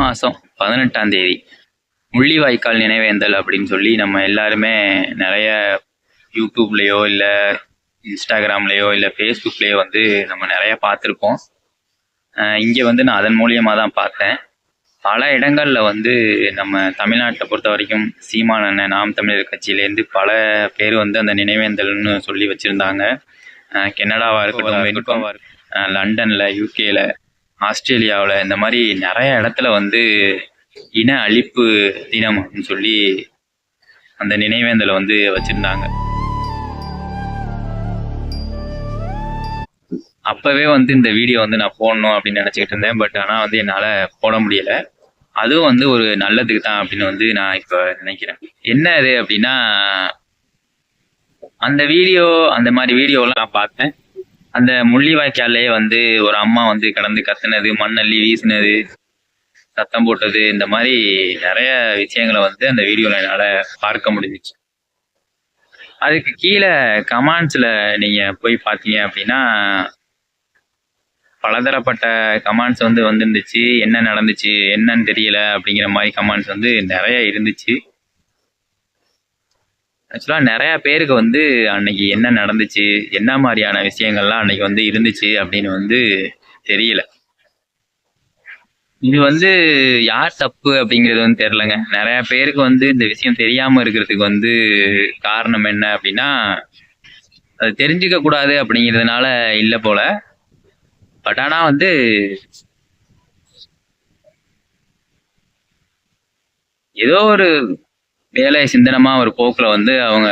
மாதம் பதினெட்டாம் தேதி. முள்ளிவாய்க்கால் நினைவேந்தல் அப்படின்னு சொல்லி நம்ம எல்லாருமே நிறைய யூடியூப்லேயோ இல்லை இன்ஸ்டாகிராம்லேயோ இல்லை ஃபேஸ்புக்லேயோ வந்து நம்ம நிறைய பார்த்துருப்போம். இங்கே வந்து நான் அதன் மூலியமாக தான் பார்த்தேன். பல இடங்களில் வந்து நம்ம தமிழ்நாட்டை பொறுத்த வரைக்கும் சீமான் அண்ணன் நாம் தமிழர் கட்சியிலேருந்து பல பேர் வந்து அந்த நினைவேந்தல்னு சொல்லி வச்சுருந்தாங்க. கெனடாவாக இருக்கட்டும் வெனுக்காவாக இருக்கட்டும் லண்டனில் யூகேல ஆஸ்திரேலியாவில் இந்த மாதிரி நிறைய இடத்துல வந்து இன அழிப்பு தினம் அப்படின்னு சொல்லி அந்த நினைவேந்தலை வந்து வச்சுருந்தாங்க. அப்போவே வந்து இந்த வீடியோ வந்து நான் போடணும் அப்படின்னு நினச்சிக்கிட்டு இருந்தேன். பட் ஆனால் வந்து என்னால் போட முடியலை. அதுவும் வந்து ஒரு நல்லதுக்கு தான் அப்படின்னு வந்து நான் இப்போ நினைக்கிறேன். என்ன அது அப்படின்னா அந்த வீடியோ அந்த மாதிரி வீடியோலாம் நான் பார்த்தேன். அந்த முள்ளிவாய்க்காலே வந்து ஒரு அம்மா வந்து கடந்து கத்துனது மண்ணள்ளி வீசினது சத்தம் போட்டது இந்த மாதிரி நிறைய விஷயங்களை வந்து அந்த வீடியோவில் என்னால் பார்க்க முடிஞ்சிச்சு. அதுக்கு கீழே கமாண்ட்ஸில் நீங்கள் போய் பார்த்தீங்க அப்படின்னா பலதரப்பட்ட கமாண்ட்ஸ் வந்து வந்துருந்துச்சு. என்ன நடந்துச்சு என்னன்னு தெரியல அப்படிங்கிற மாதிரி கமாண்ட்ஸ் வந்து நிறைய இருந்துச்சு. ஆக்சுவலாக நிறையா பேருக்கு வந்து அன்னைக்கு என்ன நடந்துச்சு என்ன மாதிரியான விஷயங்கள்லாம் அன்னைக்கு வந்து இருந்துச்சு அப்படின்னு வந்து தெரியல. இது வந்து யார் தப்பு அப்படிங்கிறது வந்து தெரிலங்க நிறைய பேருக்கு வந்து இந்த விஷயம் தெரியாம இருக்கிறதுக்கு வந்து காரணம் என்ன அப்படின்னா அது தெரிஞ்சுக்க கூடாது அப்படிங்கிறதுனால இல்லை போல. பட் ஆனால் வந்து ஏதோ ஒரு வேலை சிந்தனமாக ஒரு போக்கில் வந்து அவங்க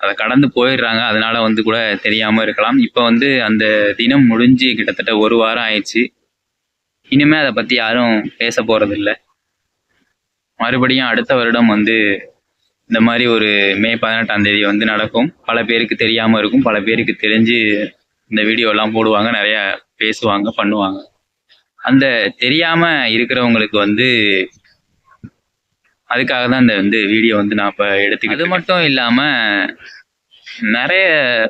அதை கடந்து போயிடுறாங்க. அதனால வந்து கூட தெரியாமல் இருக்கலாம். இப்போ வந்து அந்த தினம் முடிஞ்சு கிட்டத்தட்ட ஒரு வாரம் ஆயிடுச்சு. இனிமே அதை பற்றி யாரும் பேச போறது மறுபடியும் அடுத்த வருடம் வந்து இந்த மாதிரி ஒரு மே பதினெட்டாம் தேதி வந்து நடக்கும். பல பேருக்கு தெரியாமல் இருக்கும். பல பேருக்கு தெரிஞ்சு இந்த வீடியோலாம் போடுவாங்க. நிறையா பேசுவாங்க பண்ணுவாங்க. அந்த தெரியாமல் இருக்கிறவங்களுக்கு வந்து அதுக்காக தான் இந்த வந்து வீடியோ வந்து நான் இப்போ எடுத்துக்கிட்டு அது மட்டும் இல்லாமல் நிறைய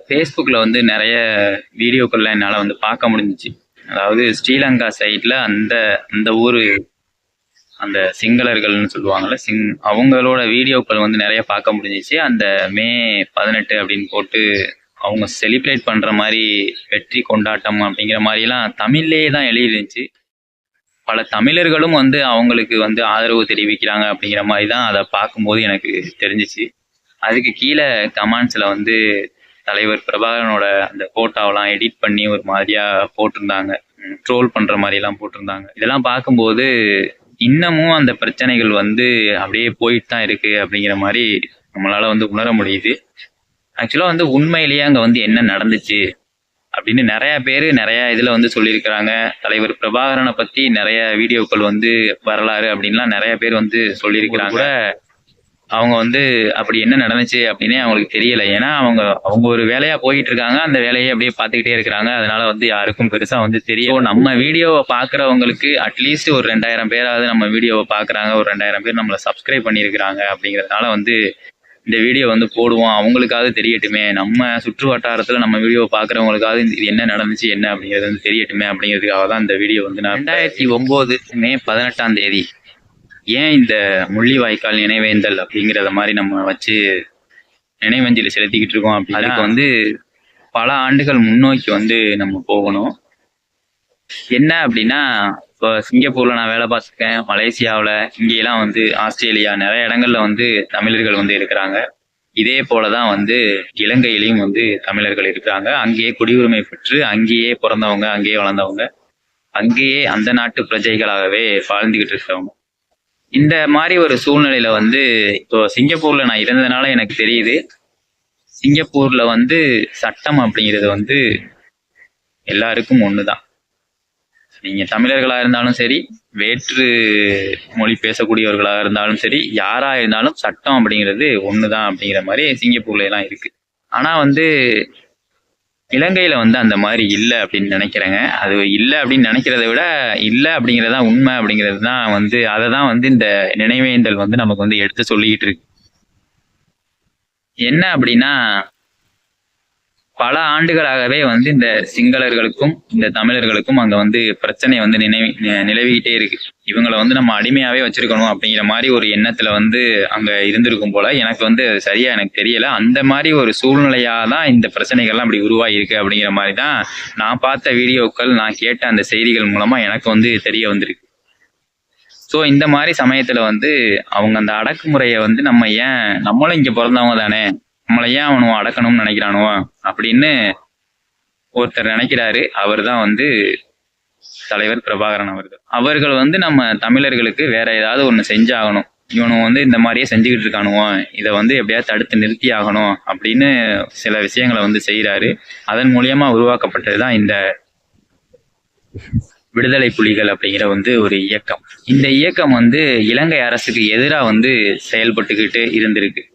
ஃபேஸ்புக்கில் வந்து நிறைய வீடியோக்கள்லாம் என்னால் வந்து பார்க்க முடிஞ்சிச்சு. அதாவது ஸ்ரீலங்கா சைடில் அந்த அந்த ஊர் அந்த சிங்களர்கள்னு சொல்லுவாங்கள்ல சிங் அவங்களோட வீடியோக்கள் வந்து நிறைய பார்க்க முடிஞ்சிச்சு. அந்த மே பதினெட்டு அப்படின்னு போட்டு அவங்க செலிப்ரேட் பண்ணுற மாதிரி வெற்றி கொண்டாட்டம் அப்படிங்கிற மாதிரிலாம் தமிழ்லேயே தான் எழுதிருந்துச்சு. பல தமிழர்களும் வந்து அவங்களுக்கு வந்து ஆதரவு தெரிவிக்கிறாங்க அப்படிங்கிற மாதிரி தான் அதை பார்க்கும்போது எனக்கு தெரிஞ்சிச்சு. அதுக்கு கீழே கமெண்ட்ஸில் வந்து தலைவர் பிரபாகரனோட அந்த ஃபோட்டோவெல்லாம் எடிட் பண்ணி ஒரு மாதிரியாக போட்டிருந்தாங்க. ட்ரோல் பண்ணுற மாதிரிலாம் போட்டிருந்தாங்க. இதெல்லாம் பார்க்கும்போது இன்னமும் அந்த பிரச்சனைகள் வந்து அப்படியே போயிட்டு தான் இருக்குது அப்படிங்கிற மாதிரி நம்மளால் வந்து உணர முடியுது. ஆக்சுவலாக வந்து உண்மையிலேயே அங்கே வந்து என்ன நடந்துச்சு அப்படின்னு நிறைய பேர் நிறைய இதில் வந்து சொல்லியிருக்கிறாங்க. தலைவர் பிரபாகரனை பற்றி நிறைய வீடியோக்கள் வந்து வரலாறு அப்படின்லாம் நிறைய பேர் வந்து சொல்லியிருக்கிறாங்க. கூட அவங்க வந்து அப்படி என்ன நடந்துச்சு அப்படின்னே அவங்களுக்கு தெரியல. ஏன்னா அவங்க அவங்க ஒரு வேலையா போயிட்டு இருக்காங்க அந்த வேலையை அப்படியே பார்த்துக்கிட்டே இருக்கிறாங்க. அதனால வந்து யாருக்கும் பெருசா வந்து தெரியும் நம்ம வீடியோவை பார்க்குறவங்களுக்கு அட்லீஸ்ட் ஒரு ரெண்டாயிரம் பேராவது நம்ம வீடியோவை பார்க்குறாங்க. ஒரு ரெண்டாயிரம் பேர் நம்மளை சப்ஸ்கிரைப் பண்ணியிருக்கிறாங்க அப்படிங்கிறதுனால வந்து இந்த வீடியோ வந்து போடுவோம். அவங்களுக்காவது தெரியட்டுமே. நம்ம சுற்று வட்டாரத்தில் நம்ம வீடியோ பார்க்குறவங்களுக்காவது இது என்ன நடந்துச்சு என்ன அப்படிங்கிறது வந்து தெரியட்டுமே அப்படிங்கிறதுக்காக தான் இந்த வீடியோ வந்து நான் ரெண்டாயிரத்தி ஒம்பது மே பதினெட்டாம் தேதி ஏன் இந்த முள்ளிவாய்க்கால் நினைவேந்தல் அப்படிங்கிறத மாதிரி நம்ம வச்சு நினைவஞ்சலி செலுத்திக்கிட்டு இருக்கோம் அப்படின்னா வந்து பல ஆண்டுகள் முன்னோக்கி வந்து நம்ம போகணும். என்ன அப்படின்னா இப்போ சிங்கப்பூரில் நான் வேலை பார்த்துருக்கேன் மலேசியாவில் இங்கேயெல்லாம் வந்து ஆஸ்திரேலியா நிறைய இடங்கள்ல வந்து தமிழர்கள் வந்து இருக்கிறாங்க. இதே போல தான் வந்து இலங்கையிலையும் வந்து தமிழர்கள் இருக்கிறாங்க. அங்கேயே குடியுரிமை பெற்று அங்கேயே பிறந்தவங்க அங்கேயே வளர்ந்தவங்க. அங்கேயே அந்த நாட்டு பிரஜைகளாகவே வாழ்ந்துகிட்டு இருக்கிறவங்க. இந்த மாதிரி ஒரு சூழ்நிலையில வந்து இப்போ சிங்கப்பூர்ல நான் இருந்ததுனால எனக்கு தெரியுது. சிங்கப்பூர்ல வந்து சட்டம் அப்படிங்கிறது வந்து எல்லாருக்கும் ஒன்று தான் நீங்கள் தமிழர்களாக இருந்தாலும் சரி வேற்று மொழி பேசக்கூடியவர்களாக இருந்தாலும் சரி யாராக இருந்தாலும் சட்டம் அப்படிங்கிறது ஒன்று தான் அப்படிங்கிற மாதிரி சிங்கப்பூர்லாம் இருக்குது ஆனால் வந்து இலங்கையில் வந்து அந்த மாதிரி இல்லை அப்படின்னு நினைக்கிறேங்க. அது இல்லை அப்படின்னு நினைக்கிறத விட இல்லை அப்படிங்கிறது தான் உண்மை அப்படிங்கிறது தான் வந்து அதை தான் வந்து இந்த நினைவேந்தல் வந்து நமக்கு வந்து எடுத்து சொல்லிக்கிட்டு இருக்கு. என்ன அப்படின்னா பல ஆண்டுகளாகவே வந்து இந்த சிங்களர்களுக்கும் இந்த தமிழர்களுக்கும் அங்க வந்து பிரச்சனை வந்து நினைவி நிலவிக்கிட்டே இருக்கு. இவங்களை வந்து நம்ம அடிமையாவே வச்சிருக்கணும் அப்படிங்கிற மாதிரி ஒரு எண்ணத்துல வந்து அங்க இருந்திருக்கும் போல எனக்கு வந்து சரியா எனக்கு தெரியல. அந்த மாதிரி ஒரு சூழ்நிலையா தான் இந்த பிரச்சனைகள்லாம் அப்படி உருவாகியிருக்கு அப்படிங்கிற மாதிரி தான் நான் பார்த்த வீடியோக்கள் நான் கேட்ட அந்த செய்திகள் மூலமா எனக்கு வந்து தெரிய வந்திருக்கு. ஸோ இந்த மாதிரி சமயத்துல வந்து அவங்க அந்த அடக்குமுறையை வந்து நம்ம ஏன் நம்மளும் இங்க பிறந்தவங்க தானே நம்மளை ஏன் அவனும் அடக்கணும்னு நினைக்கிறானுவோ? அப்படின்னு ஒருத்தர் நினைக்கிறாரு. அவர் தான் வந்து தலைவர் பிரபாகரன் அவர்கள். அவர்கள் வந்து நம்ம தமிழர்களுக்கு வேற ஏதாவது ஒன்று செஞ்சாகணும். இவனும் வந்து இந்த மாதிரியே செஞ்சுக்கிட்டு இருக்கானுவோம் இதை வந்து எப்படியாவது தடுத்து நிறுத்தி ஆகணும் அப்படின்னு சில விஷயங்களை வந்து செய்கிறாரு அதன் மூலியமா உருவாக்கப்பட்டது தான் இந்த விடுதலை புலிகள் அப்படிங்கிற வந்து ஒரு இயக்கம். இந்த இயக்கம் வந்து இலங்கை அரசுக்கு எதிராக வந்து செயல்பட்டுக்கிட்டு இருந்திருக்கு.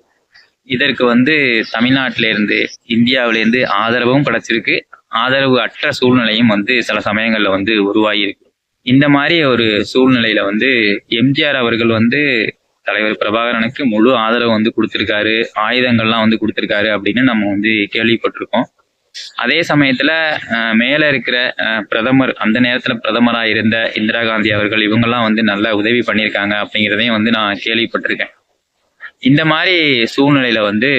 இதற்கு வந்து தமிழ்நாட்டிலேருந்து இந்தியாவிலேருந்து ஆதரவும் கிடைச்சிருக்கு. ஆதரவு அற்ற சூழ்நிலையும் வந்து சில சமயங்களில் வந்து உருவாகியிருக்கு. இந்த மாதிரி ஒரு சூழ்நிலையில வந்து எம்ஜிஆர் அவர்கள் வந்து தலைவர் பிரபாகரனுக்கு முழு ஆதரவு வந்து கொடுத்துருக்காரு. ஆயுதங்கள்லாம் வந்து கொடுத்துருக்காரு அப்படின்னு நம்ம வந்து கேள்விப்பட்டிருக்கோம். அதே சமயத்துல மேல இருக்கிற பிரதமர் அந்த நேரத்துல பிரதமராக இருந்த இந்திரா காந்தி அவர்கள் இவங்கெல்லாம் வந்து நல்லா உதவி பண்ணியிருக்காங்க அப்படிங்கிறதையும் வந்து நான் கேள்விப்பட்டிருக்கேன். இந்த மாதிரி சூழ்நிலையில வந்து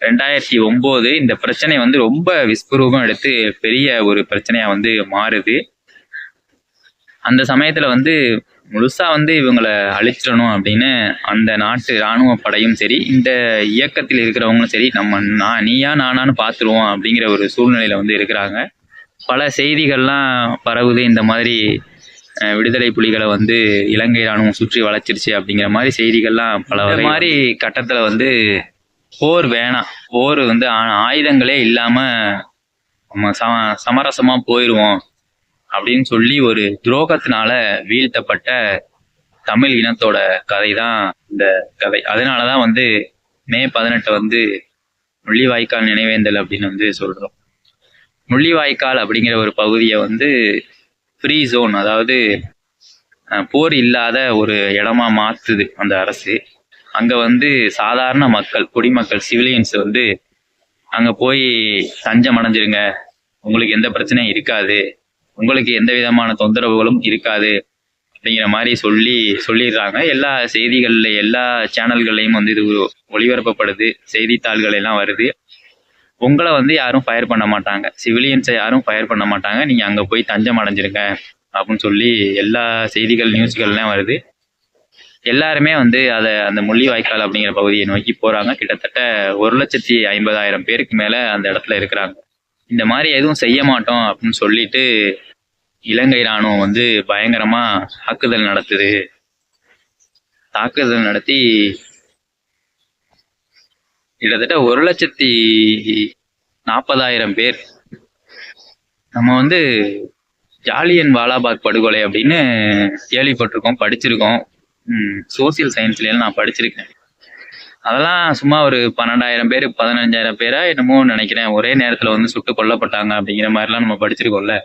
ரெண்டாயிரத்தி ஒன்பது இந்த பிரச்சனை வந்து ரொம்ப விஸ்வரூபம் எடுத்து பெரிய ஒரு பிரச்சனையா வந்து மாறுது. அந்த சமயத்துல வந்து முழுசா வந்து இவங்களை அழிச்சிடணும் அப்படின்னு அந்த நாட்டு ராணுவ படையும் சரி இந்த இயக்கத்தில் இருக்கிறவங்களும் சரி நம்ம நான் நீயா நானான்னு பார்த்துருவோம் அப்படிங்கிற ஒரு சூழ்நிலையில வந்து இருக்கிறாங்க. பல செய்திகள்லாம் பரவுது இந்த மாதிரி விடுதலை புலிகளை வந்து இலங்கை ராணுவம் சுற்றி வளைச்சிருச்சு அப்படிங்கிற மாதிரி செய்திகள்லாம் பல மாதிரி கட்டத்துல வந்து போர் வேணாம். போர் வந்து ஆயுதங்களே இல்லாம நம்ம சம சமரசமா போயிடுவோம் அப்படின்னு சொல்லி ஒரு துரோகத்தினால வீழ்த்தப்பட்ட தமிழ் இனத்தோட கதை தான் இந்த கதை. அதனாலதான் வந்து மே பதினெட்டு வந்து முள்ளிவாய்க்கால் நினைவேந்தல் அப்படின்னு வந்து சொல்றோம். முள்ளிவாய்க்கால் அப்படிங்கிற ஒரு பகுதியை வந்து ஃப்ரீ ஜோன் அதாவது போர் இல்லாத ஒரு இடமா மாற்றுது அந்த அரசு. அங்கே வந்து சாதாரண மக்கள் குடிமக்கள் சிவிலியன்ஸ் வந்து அங்கே போய் தஞ்சம் அடைஞ்சிருங்க. உங்களுக்கு எந்த பிரச்சனையும் இருக்காது. உங்களுக்கு எந்த விதமான தொந்தரவுகளும் இருக்காது. அப்படிங்கிற மாதிரி சொல்லி சொல்லிடுறாங்க. எல்லா செய்திகளில் எல்லா சேனல்கள்லையும் வந்து இது ஒளிபரப்பப்படுது. செய்தித்தாள்கள் எல்லாம் வருது. உங்களை வந்து யாரும் ஃபயர் பண்ண மாட்டாங்க. சிவிலியன்ஸை யாரும் ஃபயர் பண்ண மாட்டாங்க. நீங்கள் அங்கே போய் தஞ்சம் அடைஞ்சிருங்க அப்படின்னு சொல்லி எல்லா செய்திகள் நியூஸ்கள்லாம் வருது. எல்லாருமே வந்து அதை அந்த முள்ளிவாய்க்கால் அப்படிங்கிற பகுதியை நோக்கி போகிறாங்க கிட்டத்தட்ட ஒரு லட்சத்தி ஐம்பதாயிரம் பேருக்கு மேலே அந்த இடத்துல இருக்கிறாங்க. இந்த மாதிரி எதுவும் செய்ய மாட்டோம் அப்படின்னு சொல்லிட்டு இலங்கை ராணுவம் வந்து பயங்கரமாக தாக்குதல் நடத்துது. தாக்குதல் நடத்தி கிட்டத்தட்ட ஒரு லட்சத்தி நாற்பதாயிரம் பேர். நம்ம வந்து ஜாலியன் வாலாபாக் படுகொலை அப்படின்னு கேள்விப்பட்டிருக்கோம் படிச்சிருக்கோம். சோசியல் சயின்ஸ்லாம் நான் படிச்சிருக்கேன். அதெல்லாம் சும்மா ஒரு பன்னெண்டாயிரம் பேர் பதினஞ்சாயிரம் பேரா என்னமோ நினைக்கிறேன். ஒரே நேரத்தில் வந்து சுட்டு கொல்லப்பட்டாங்க அப்படிங்கிற மாதிரிலாம் நம்ம படிச்சிருக்கோம்ல.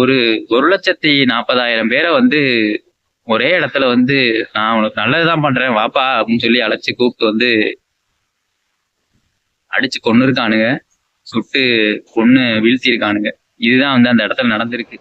ஒரு ஒரு லட்சத்தி நாற்பதாயிரம் பேரை வந்து ஒரே இடத்துல வந்து நான் உனக்கு நல்லதுதான் பண்றேன் வாப்பா அப்படின்னு சொல்லி அழைச்சி கூப்பிட்டு வந்து அடிச்சு கொன்னு இருக்கானுங்க. சுட்டு கொன்னு வீழ்த்தி இருக்கானுங்க இதுதான் வந்து அந்த இடத்துல நடந்திருக்கு.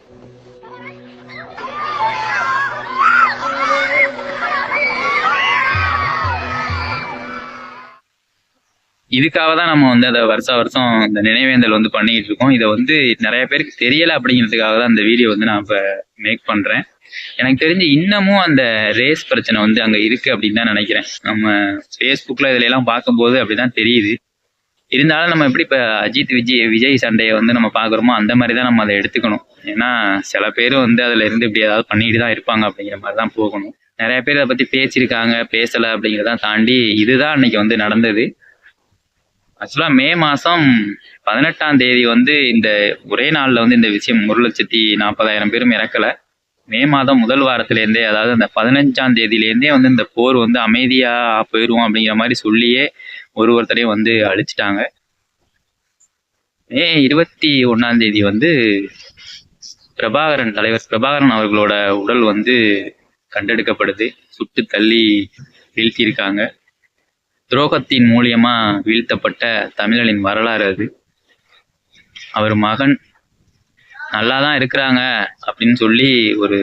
இதுக்காக தான் நம்ம வந்து அதை வருஷா வருஷம் இந்த நினைவேந்தல் வந்து பண்ணிக்கிட்டு இருக்கோம். இதை வந்து நிறைய பேருக்கு தெரியல அப்படிங்கிறதுக்காக தான் இந்த வீடியோ வந்து நான் இப்போ மேக் பண்றேன். எனக்கு தெரிஞ்சு இன்னமும் அந்த ரேஸ் பிரச்சனை வந்து அங்க இருக்கு அப்படின்னு தான் நினைக்கிறேன். நம்ம ஃபேஸ்புக்ல இதுல எல்லாம் பார்க்கும்போது அப்படிதான் தெரியுது. இருந்தாலும் நம்ம எப்படி இப்போ அஜித் விஜய் விஜய் சண்டையை வந்து நம்ம பார்க்குறோமோ அந்த மாதிரி தான் நம்ம அதை எடுத்துக்கணும். ஏன்னா சில பேர் வந்து அதுல இருந்து இப்படி ஏதாவது பண்ணிட்டு தான் இருப்பாங்க அப்படிங்கிற மாதிரி தான் போகணும். நிறைய பேர் அதை பத்தி பேசியிருக்காங்க பேசல அப்படிங்கிறதான் தாண்டி இதுதான் அன்னைக்கு வந்து நடந்தது. ஆக்சுவலாக மே மாதம் பதினெட்டாம் தேதி வந்து இந்த ஒரே நாளில் வந்து இந்த விஷயம் ஒரு லட்சத்தி நாற்பதாயிரம் பேரும் இறக்கல. மே மாதம் முதல் வாரத்திலேருந்தே அதாவது அந்த பதினஞ்சாம் தேதியிலேருந்தே வந்து இந்த போர் வந்து அமைதியாக போயிடுவோம் அப்படிங்கிற மாதிரி சொல்லியே ஒரு ஒருத்தரையும் வந்து அழிச்சிட்டாங்க. மே இருபத்தி ஒன்றாம் தேதி வந்து பிரபாகரன் தலைவர் பிரபாகரன் அவர்களோட உடல் வந்து கண்டெடுக்கப்படுது. சுட்டு தள்ளி வீழ்த்தியிருக்காங்க. துரோகத்தின் மூலியமா வீழ்த்தப்பட்ட தமிழனின் வரலாறு அது. அவர் மகன் நல்லா தான் இருக்கிறாங்க அப்படின்னு சொல்லி ஒரு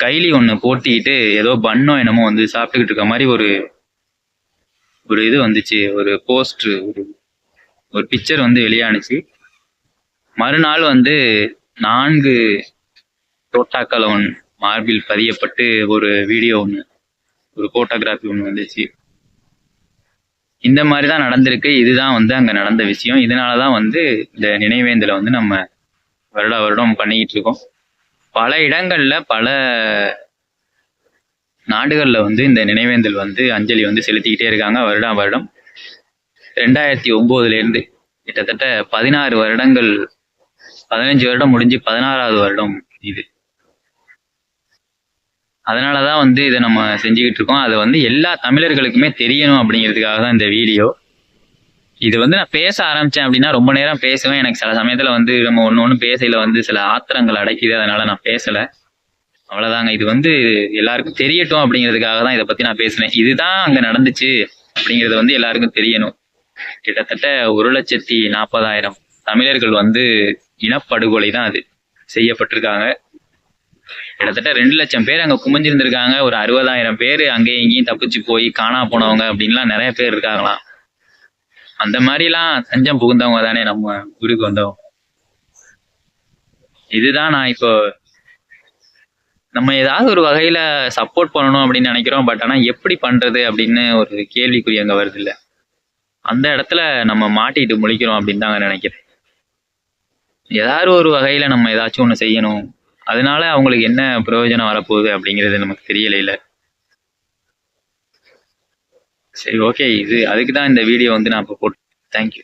கைலி ஒன்று போட்டிக்கிட்டு ஏதோ பண்ணோ என்னமோ வந்து சாப்பிட்டுக்கிட்டு இருக்க மாதிரி ஒரு ஒரு இது வந்துச்சு ஒரு போஸ்ட் ஒரு ஒரு பிக்சர் வந்து வெளியானுச்சு. மறுநாள் வந்து நான்கு தோட்டாக்களவன் மார்பில் பதியப்பட்டு ஒரு வீடியோ ஒன்று ஒரு ஃபோட்டோகிராஃபி ஒன்று வந்துச்சு. இந்த மாதிரி தான் நடந்திருக்கு. இதுதான் வந்து அங்கே நடந்த விஷயம். இதனால தான் வந்து இந்த நினைவேந்தலை வந்து நம்ம வருட வருடம் பண்ணிக்கிட்டு இருக்கோம். பல இடங்கள்ல பல நாடுகளில் வந்து இந்த நினைவேந்தல் வந்து அஞ்சலி வந்து செலுத்திக்கிட்டே இருக்காங்க வருடம் வருடம். ரெண்டாயிரத்தி ஒம்போதுலேருந்து கிட்டத்தட்ட பதினாறு வருடங்கள் பதினஞ்சு வருடம் முடிஞ்சு பதினாறாவது வருடம் இது. அதனால தான் வந்து இதை நம்ம செஞ்சுக்கிட்டு இருக்கோம். அதை வந்து எல்லா தமிழர்களுக்குமே தெரியணும் அப்படிங்கிறதுக்காக தான் இந்த வீடியோ. இது வந்து நான் பேச ஆரம்பிச்சேன் அப்படின்னா ரொம்ப நேரம் பேசுவேன். எனக்கு சில சமயத்தில் வந்து நம்ம ஒன்று ஒன்று பேசையில் வந்து சில ஆத்திரங்கள் அடைக்குது அதனால நான் பேசலை. அவ்வளோதாங்க இது வந்து எல்லாருக்கும் தெரியட்டும் அப்படிங்கிறதுக்காக தான் இதை பற்றி நான் பேசுனேன். இதுதான் அங்கே நடந்துச்சு அப்படிங்கிறது வந்து எல்லாருக்கும் தெரியணும். கிட்டத்தட்ட ஒரு லட்சத்தி நாற்பதாயிரம் தமிழர்கள் வந்து இனப்படுகொலை தான் அது செய்யப்பட்டிருக்காங்க. கிட்டத்தட்ட ரெண்டு லட்சம் பேர் அங்கே குமிஞ்சிருந்திருக்காங்க. ஒரு அறுபதாயிரம் பேர் அங்கேயும் இங்கேயும் தப்பிச்சு போய் காணா போனவங்க அப்படின்லாம் நிறைய பேர் இருக்காங்களாம். அந்த மாதிரிலாம் தஞ்சம் புகுந்தவங்க தானே நம்ம ஊருக்கு வந்தவங்க இதுதான் நான் இப்போ நம்ம ஏதாவது ஒரு வகையில சப்போர்ட் பண்ணணும் அப்படின்னு நினைக்கிறோம். பட் ஆனால் எப்படி பண்றது அப்படின்னு ஒரு கேள்விக்குறி அங்கே வருது இல்லை அந்த இடத்துல நம்ம மாட்டிட்டு முழிக்கிறோம் அப்படின்னு தாங்க நினைக்கிறேன். ஏதாவது ஒரு வகையில நம்ம ஏதாச்சும் ஒன்று செய்யணும். அதனால அவங்களுக்கு என்ன பிரயோஜனம் வரப்போகுது அப்படிங்கிறது நமக்கு தெரியல சரி ஓகே இது அதுக்கு தான் இந்த வீடியோ வந்து நான் இப்போ போட்டு தேங்க்யூ